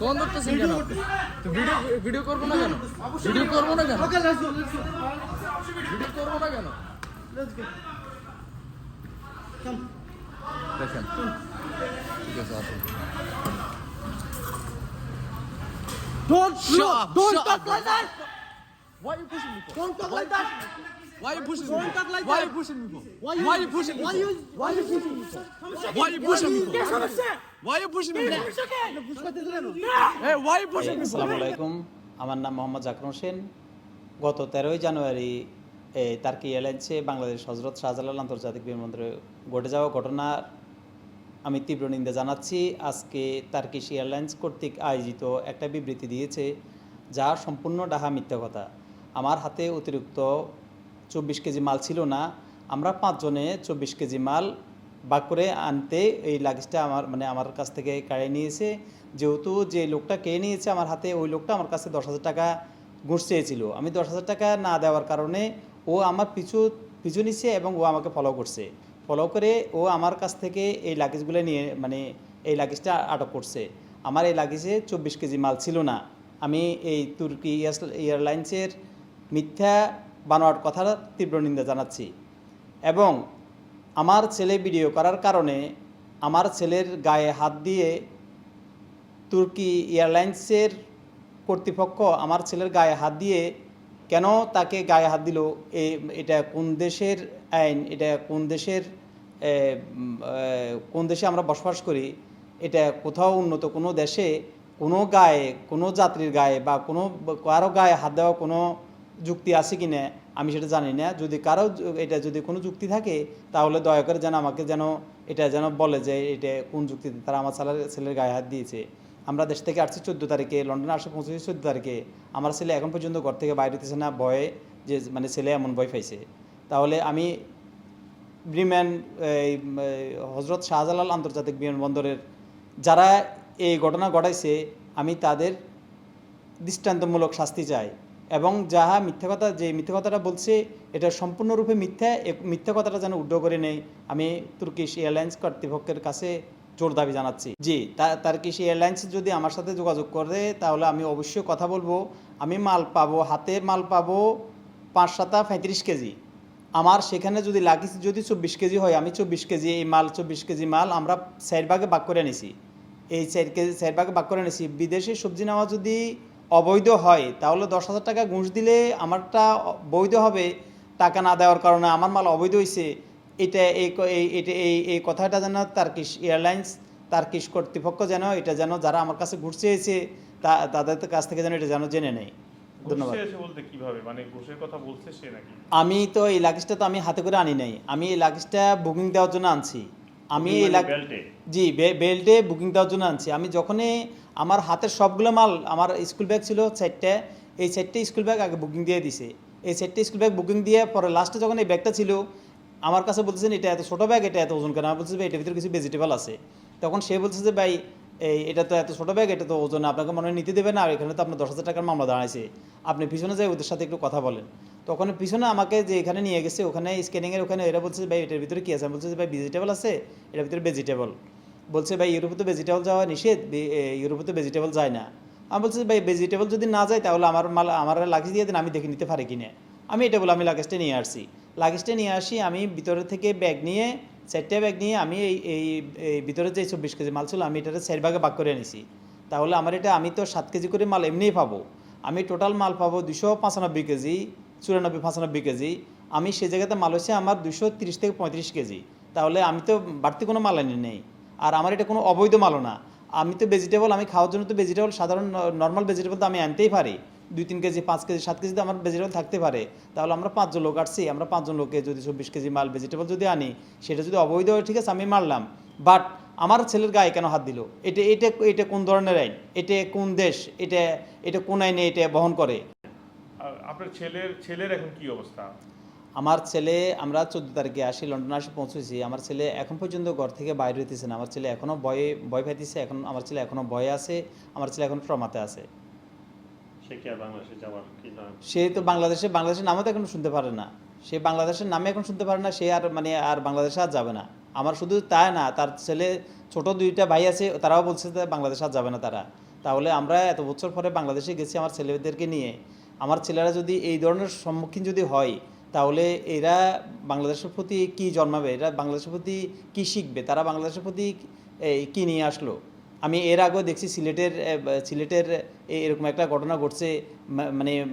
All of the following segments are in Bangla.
ফোন ধরতেছেন কেন ভিডিও ভিডিও করব না কেন ভিডিও করব না কেন. ভিডিও করব না কেন. দেখেন ঠিক আছে আসুন Don't look. Don't talk like that. Why are you pushing me? Don't talk like that. Why you pushing me like Why that. you pushing me? Why Why you pushing me Why for? you? Pushing me? Why you pushing me for? সমস্যা? You pushing me? Hey, why you pushing me আসসালামু আলাইকুম আমার নাম মোহাম্মদ জাকির হোসেন গত তেরোই জানুয়ারি তার্কি এয়ারলাইন্সে বাংলাদেশ হজরত শাহজালাল আন্তর্জাতিক বিমানবন্দরে ঘটে যাওয়া ঘটনার আমি তীব্র নিন্দা জানাচ্ছি আজকে তার্কিশ এয়ারলাইন্স কর্তৃক আয়োজিত একটা বিবৃতি দিয়েছে যা সম্পূর্ণ ডাহা মিথ্যা কথা আমার হাতে অতিরিক্ত চব্বিশ কেজি মাল ছিল না। আমরা পাঁচজনে চব্বিশ কেজি মাল বাক করে আনতে এই লাগেজটা আমার মানে আমার কাছ থেকে কাড়ে নিয়েছে। যেহেতু যে লোকটা কে নিয়েছে আমার হাতে, ওই লোকটা আমার কাছে দশ হাজার টাকা ঘুষ চেয়েছিল। আমি দশ হাজার টাকা না দেওয়ার কারণে ও আমার পিছু পিছু নিচ্ছে এবং ও আমাকে ফলো করছে। ফলো করে ও আমার কাছ থেকে এই লাগেজগুলো নিয়ে মানে এই লাগেজটা আটক করছে। আমার এই লাগেজে চব্বিশ কেজি মাল ছিল না। আমি এই তুর্কি এয়ারলাইন্সের মিথ্যা বানোয়ার কথার তীব্র নিন্দা জানাচ্ছি। এবং আমার ছেলে ভিডিও করার কারণে আমার ছেলের গায়ে হাত দিয়ে তুর্কি এয়ারলাইন্সের কর্তৃপক্ষ আমার ছেলের গায়ে হাত দিয়ে কেন তাকে গায়ে হাত দিল এটা কোন দেশের আইন, এটা কোন দেশের কোন দেশে আমরা বসবাস করি, এটা কোথাও উন্নত কোনো দেশে কোনো গায়ে, কোনো যাত্রীর গায়ে বা কোনো, কারও গায়ে হাত দেওয়া কোনো যুক্তি আছে কি না, আমি সেটা জানি না। যদি কারও এটা যদি কোনো যুক্তি থাকে, তাহলে দয়া করে যেন আমাকে যেন এটা যেন বলে যে এটা কোন যুক্তিতে তারা আমার ছেলের ছেলের গায়ে হাত দিয়েছে। আমরা দেশ থেকে আসছি চোদ্দ তারিখে, লন্ডনে আসে পৌঁছেছি চোদ্দ তারিখে। আমার ছেলে এখন পর্যন্ত ঘর থেকে বাইরে হতেছে না, ভয়ে যে মানে ছেলে এমন ভয় পাইছে। তাহলে আমি বিমান এই, হজরত শাহজালাল আন্তর্জাতিক বিমানবন্দরের যারা এই ঘটনা ঘটাইছে, আমি তাদের দৃষ্টান্তমূলক শাস্তি চাই। এবং যাহা মিথ্যা কথা, যে মিথ্যা কথাটা বলছে, এটা সম্পূর্ণরূপে মিথ্যা মিথ্যা কথাটা যেন উদ্ধ করে নেই। আমি তুর্কিশ এয়ারলাইন্স কর্তৃপক্ষের কাছে জোর দাবি জানাচ্ছি। জি তার্কিশ এয়ারলাইন্স যদি আমার সাথে যোগাযোগ করে, তাহলে আমি অবশ্যই কথা বলব। আমি মাল পাবো হাতে মাল পাবো পাঁচ সাতা পঁয়ত্রিশ কেজি। আমার সেখানে যদি লাগিস যদি চব্বিশ কেজি হয়, আমি চব্বিশ কেজি, এই মাল, চব্বিশ কেজি মাল আমরা চার ভাগে ভাগ করে নিছি এই চার কেজি চার ভাগে ভাগ করে নিছি বিদেশে সবজি নেওয়া যদি অবৈধ হয় তাহলে দশ হাজার টাকা ঘুষ দিলে আমারটা বৈধ হবে টাকা না দেওয়ার কারণে আমার মাল অবৈধ হয়েছে এটা এই এটা এই এই কথাটা যেন তার্কিশ এয়ারলাইন্স তার্কিশ কর্তৃপক্ষ যেন এটা যেন যারা আমার কাছে ঘুষ চেয়েছে তা তাদের কাছ থেকে যেন এটা যেন জেনে নেয়। ধন্যবাদ। ঘুষে এসে বলতে কীভাবে? মানে আমি তো এই লাগেজটা তো আমি হাতে করে আনি নাই আমি এই লাগেজটা বুকিং দেওয়ার জন্য আনছি। আমি? জি বেল্টে বুকিং দেওয়ার জন্য আনছি। আমি যখনই আমার হাতের সবগুলো মাল আমার স্কুল ব্যাগ ছিল চারটে এই চারটে স্কুল ব্যাগ আগে বুকিং দিয়ে দিছে। এই চারটে স্কুল ব্যাগ বুকিং দিয়ে পরে লাস্টে যখন এই ব্যাগটা ছিল আমার কাছে বলতেছেন এটা এত ছোটো ব্যাগ এটা এত ওজন কেন? আমি বলছি ভাই এটার ভিতরে কিছু ভেজিটেবল আছে। তখন সে বলছে যে ভাই এই এটা তো এত ছোটো ব্যাগ এটা তো ওজন আপনাকে মনে হয় নিতে দেবে না আর এখানে তো আপনার দশ হাজার টাকার মামলা দাঁড়াইছে। আপনি পিছনে যাই ওদের সাথে একটু কথা বলেন। তখন পিছনে আমাকে যে এখানে নিয়ে গেছে, ওখানে স্ক্যানিংয়ের ওখানে এরা বলছে ভাই, এটার ভিতরে কী আছে? আমি বলছি ভাই ভেজিটেবল আছে, এটার ভিতরে ভেজিটেবল বলছে, ভাই, ইউরোপে তো ভেজিটেবল যাওয়া নিষেধ ইউরোপে তো ভেজিটেবল যায় না। আমি বলছি ভাই ভেজিটেবল যদি না যায়, তাহলে আমার মাল, আমার লাগেজ দিয়ে দেন, আমি দেখে নিতে পারি কিনা? আমি এটা বলে আমি লাগেজটা নিয়ে আসছি। লাগেজটা নিয়ে আসি, আমি ভিতরে থেকে ব্যাগ নিয়ে, চারটে ব্যাগ নিয়ে, আমি এই এই ভিতরে যে চব্বিশ কেজি মাল ছিল, আমি এটাতে চার ভাগে ভাগ করে নিছি তাহলে আমার এটা, আমি তো সাত কেজি করে মাল এমনিই পাবো। আমি টোটাল মাল পাবো দুশো পঁচানব্বই কেজি চুরানব্বই, পঁচানব্বই কেজি। আমি সে জায়গাতে মাল হচ্ছে আমার দুশো তিরিশ থেকে পঁয়ত্রিশ কেজি। তাহলে আমি তো বাড়তি কোনো মাল আনি নেই। আর আমার এটা কোনো অবৈধ মালও না। আমি তো ভেজিটেবল আমি খাওয়ার জন্য তো ভেজিটেবল সাধারণ নর্মাল ভেজিটেবল তো আমি আনতেই পারি। দুই তিন কেজি, পাঁচ কেজি, সাত কেজি তো আমার ভেজিটেবল থাকতে পারে। তাহলে আমরা পাঁচজন লোক আসছি আমরা পাঁচজন লোকে যদি চব্বিশ কেজি মাল ভেজিটেবল যদি আনি, সেটা যদি অবৈধ হয় ঠিক আছে, আমি মারলাম। বাট আমার ছেলের গায়ে কেন হাত দিল? এটা এটা এটা কোন ধরনের আইন? এটা কোন দেশ? এটা এটা কোন আইনে এটা বহন করে? আপনার ছেলের ছেলের এখন কি অবস্থা? আমার ছেলে আমরা চোদ্দ তারিখে আসি লন্ডনে আসে পৌঁছেছি। আমার ছেলে এখন পর্যন্ত ঘর থেকে বাইরে হইতেছে না। আমার ছেলে এখনও ভয়ে ভয় পাইতেছে। এখন আমার ছেলে এখনও ভয়ে আছে। আমার ছেলে এখন ট্রমাতে আছে। সে তো বাংলাদেশে বাংলাদেশের নামও তো এখন শুনতে পারে না। সে বাংলাদেশের নামে এখন শুনতে পারে না। সে আর মানে আর বাংলাদেশে আর যাবে না। আমার শুধু তাই না তার ছেলে ছোট দুইটা ভাই আছে তারাও বলছে যে বাংলাদেশে আর যাবে না তারা। তাহলে আমরা এত বছর পরে বাংলাদেশে গেছি আমার ছেলেদেরকে নিয়ে। আমার ছেলেরা যদি এই ধরনের সম্মুখীন যদি হয়, তাহলে এরা বাংলাদেশের প্রতি কি জন্মাবে? এরা বাংলাদেশের প্রতি কি শিখবে? তারা বাংলাদেশের প্রতি কি নিয়ে আসলো? আমি এর আগেও দেখছি সিলেটের সিলেটের এরকম একটা ঘটনা ঘটছে। মানে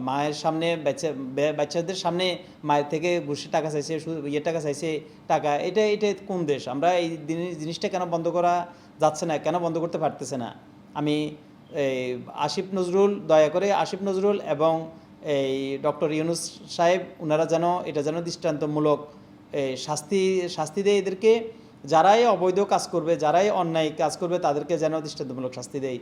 মায়ের সামনে বাচ্চা বাচ্চাদের সামনে মায়ের থেকে ঘুষে টাকা চাইছে ইয়ে টাকা চাইছে, টাকা। এটা এটা কোন দেশ? আমরা এই জিনিস- জিনিসটা কেন বন্ধ করা যাচ্ছে না? কেন বন্ধ করতে পারতেছে না? আমি এই আসিফ নজরুল, দয়া করে আসিফ নজরুল এবং এই ডক্টর ইউনুস সাহেব ওনারা যেন এটা যেন দৃষ্টান্তমূলক শাস্তি শাস্তি দেয় এদেরকে। যারাই অবৈধ কাজ করবে, যারাই অন্যায় কাজ করবে, তাদেরকে যেন দৃষ্টান্তমূলক শাস্তি দেয়।